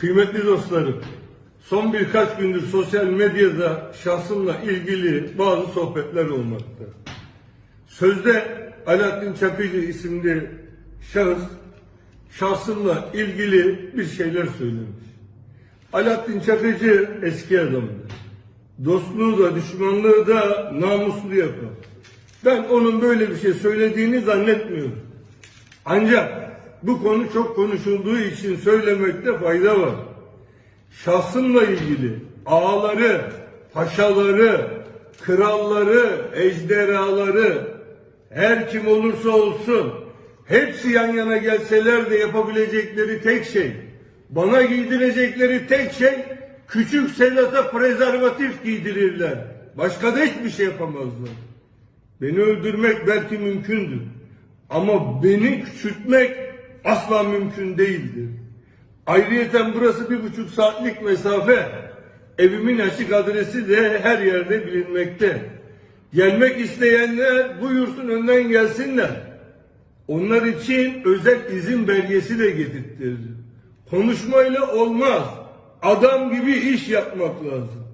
Kıymetli dostlarım, son birkaç gündür sosyal medyada şahsımla ilgili bazı sohbetler olmakta. Sözde Alaaddin Çakıcı isimli şahıs şahsımla ilgili bir şeyler söylemiş. Alaaddin Çakıcı eski adamdı. Dostluğu da düşmanlığı da namuslu yapar. Ben onun böyle bir şey söylediğini zannetmiyorum. Ancak bu konu çok konuşulduğu için söylemekte fayda var. Şahsımla ilgili ağaları, paşaları, kralları, ejderhaları, her kim olursa olsun hepsi yan yana gelseler de yapabilecekleri tek şey, bana giydirecekleri tek şey küçük Sedat'a prezervatif giydirirler. Başka da hiçbir şey yapamazlar. Beni öldürmek belki mümkündür. Ama beni küçültmek asla mümkün değildir. Ayrıyeten burası bir buçuk saatlik mesafe. Evimin açık adresi de her yerde bilinmekte. Gelmek isteyenler buyursun önden gelsinler. Onlar için özel izin belgesi de getirtirir. Konuşmayla olmaz. Adam gibi iş yapmak lazım.